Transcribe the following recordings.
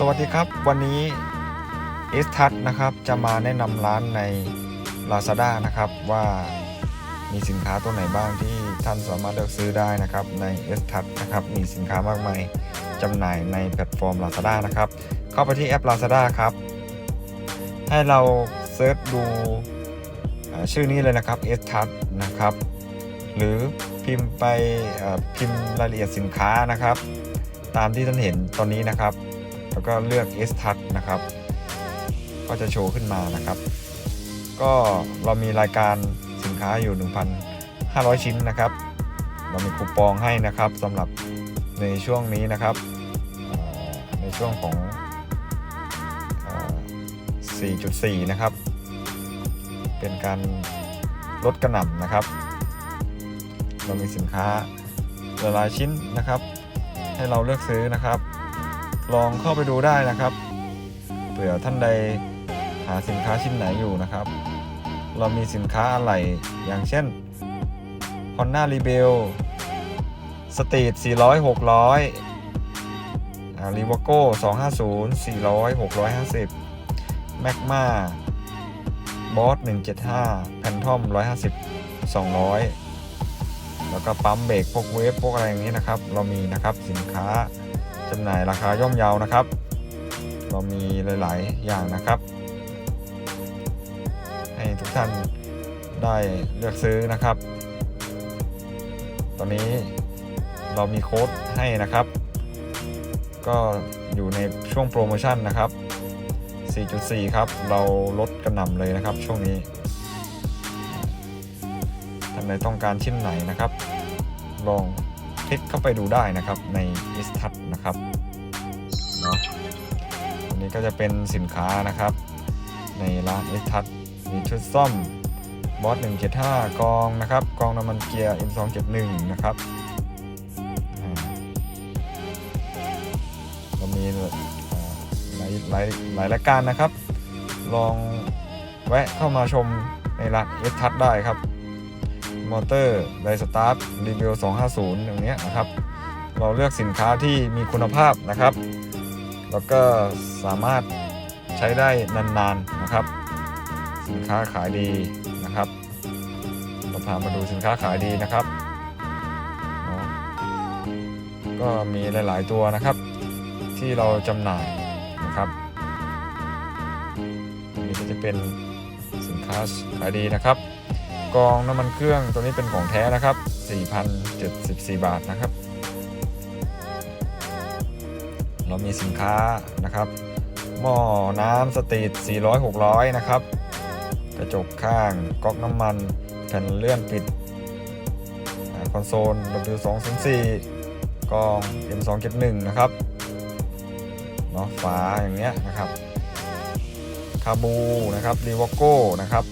สวัสดีครับ วันนี้เอสทัศนะครับจะมาแนะนำร้านใน Lazada นะครับว่ามีสินค้าตัวไหนบ้างที่ท่านสามารถเลือกซื้อได้นะครับใน s อ s นะครับมีสินค้ามากมายจำหน่ายในแพลตฟอร์ม Lazada นะครับเข้าไปที่แอป Lazada ครับ ให้เราเซิร์ชดูชื่อนี้เลยนะครับ s อ s นะครับหรือพิมพ์ไปพิมพ์รายละเอียดสินค้านะครับ ตามที่ท่านเห็นตอนนี้นะครับ แล้วก็เลือก S Touch นะครับ ก็จะโชว์ขึ้นมานะครับ ก็เรามีรายการสินค้าอยู่ 1,500 ชิ้นนะครับ เรามีคูปองให้นะครับสำหรับในช่วงนี้นะครับ ในช่วงของเอ่อ4.4 นะครับ เป็นการลดกระหน่ำนะครับ เรามีสินค้าหลายชิ้นนะครับ ให้เราเลือกซื้อนะครับ ลองเข้าไปดูได้นะครับเผื่อท่านใดหาสินค้าชิ้นไหนอยู่นะครับ เรามีสินค้าอะไรอย่างเช่น Honda Rebel Street 400 600อ่า r e v o c o 250 400 650 Magma Boss 175 Phantom 150 200 แล้วก็ปั๊มเบรกพวกเวฟพวกอะไรอย่างนี้นะครับ เรามีนะครับสินค้า จำหน่ายราคาย่อมเยาวนะครับ เรามีหลาย ๆ อย่างนะครับ ให้ทุกท่านได้เลือกซื้อนะครับ ตอนนี้เรามีโค้ดให้นะครับ ก็อยู่ในช่วงโปรโมชั่นนะครับ 4.4 ครับ เราลดกระหน่ำเลยนะครับ ช่วงนี้ท่านใดต้องการชิ้นไหนนะครับ ลอง ลิกเข้าไปดูได้นะครับใน i s t u d นะครับเนาะอันนี้ก็จะเป็นสินค้านะครับ ในร้าน i s t u d มีชุดซ่อมบอส175กองนะครับกองน้ำมันเกียร์ M271 นะครับเรามีหลายหลายหลายรายการนะครับ ลองแวะเข้ามาชมในร้าน i s t u d ได้ครับ มอเตอร์ไดสตาร์ทรีวิว250 อย่างเนี้ยนะครับ เราเลือกสินค้าที่มีคุณภาพนะครับ แล้วก็สามารถใช้ได้นานๆนะครับ สินค้าขายดีนะครับเราพามาดูสินค้าขายดีนะครับ ก็มีหลาย ๆ ตัวนะครับ ที่เราจำหน่ายนะครับนนี้ก็จะเป็นสินค้าขายดีนะครับ กองน้ำมันเครื่องตัวนี้เป็นของแท้นะครับ 4,074 บาทนะครับ เรามีสินค้านะครับ หม้อน้ำสตรีท400 600 นะครับ กระจกข้างก๊อกน้ำมัน แผ่นเลื่อนปิด คอนโซล W204 กอง M271 นะครับเนาะฝาอย่างเงี้ยนะครับ คาบูนะครับรีวโก้นะครับ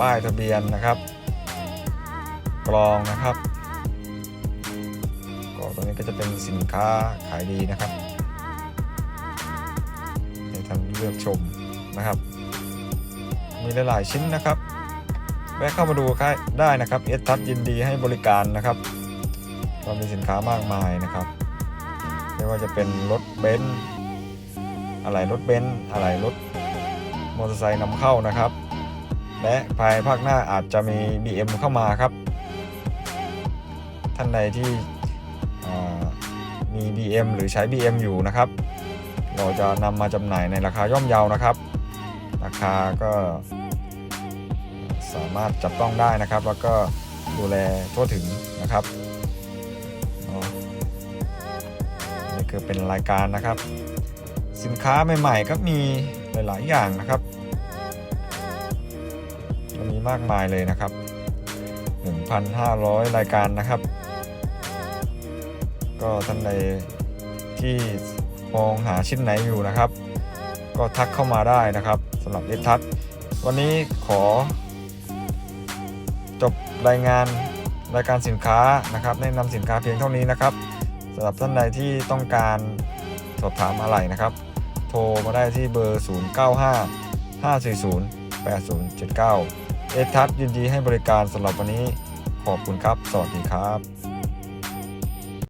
ป้ายทะเบียนนะครับ กรองนะครับก็ตัวนี้ก็จะเป็นสินค้าขายดีนะครับให้ท่านเลือกชมนะครับ มีหลายๆชิ้นนะครับ แวะเข้ามาดูได้นะครับเอสทัศยินดีให้บริการนะครับเรามีสินค้ามากมายนะครับ ไม่ว่าจะเป็นรถเบนซ์อะไรรถเบนซ์อะไรรถมอเตอร์ไซค์นำเข้านะครับ และภายภาคหน้าอาจจะมี BM เข้ามาครับ ท่านใดที่มี BM หรือใช้ BM อยู่นะครับ เราจะนำมาจำหน่ายในราคาย่อมเยานะครับ ราคาก็สามารถจับต้องได้นะครับ แล้วก็ดูแลทั่วถึงนะครับนี่คือเป็นรายการนะครับ สินค้าใหม่ๆก็มีหลาย ๆ อย่างนะครับ มากมายเลยนะครับ 1,500 รายการนะครับ ก็ท่านใดที่มองหาชิ้นไหนอยู่นะครับ ก็ทักเข้ามาได้นะครับสำหรับเอทัศวันนี้ขอ จบรายงานรายการสินค้านะครับ แนะนำสินค้าเพียงเท่านี้นะครับสำหรับท่านใดที่ต้องการสอบถามอะไรนะครับ โทรมาได้ที่เบอร์ 095 540 8079 เอทัศยินดีให้บริการสำหรับวันนี้ ขอบคุณครับ สวัสดีครับ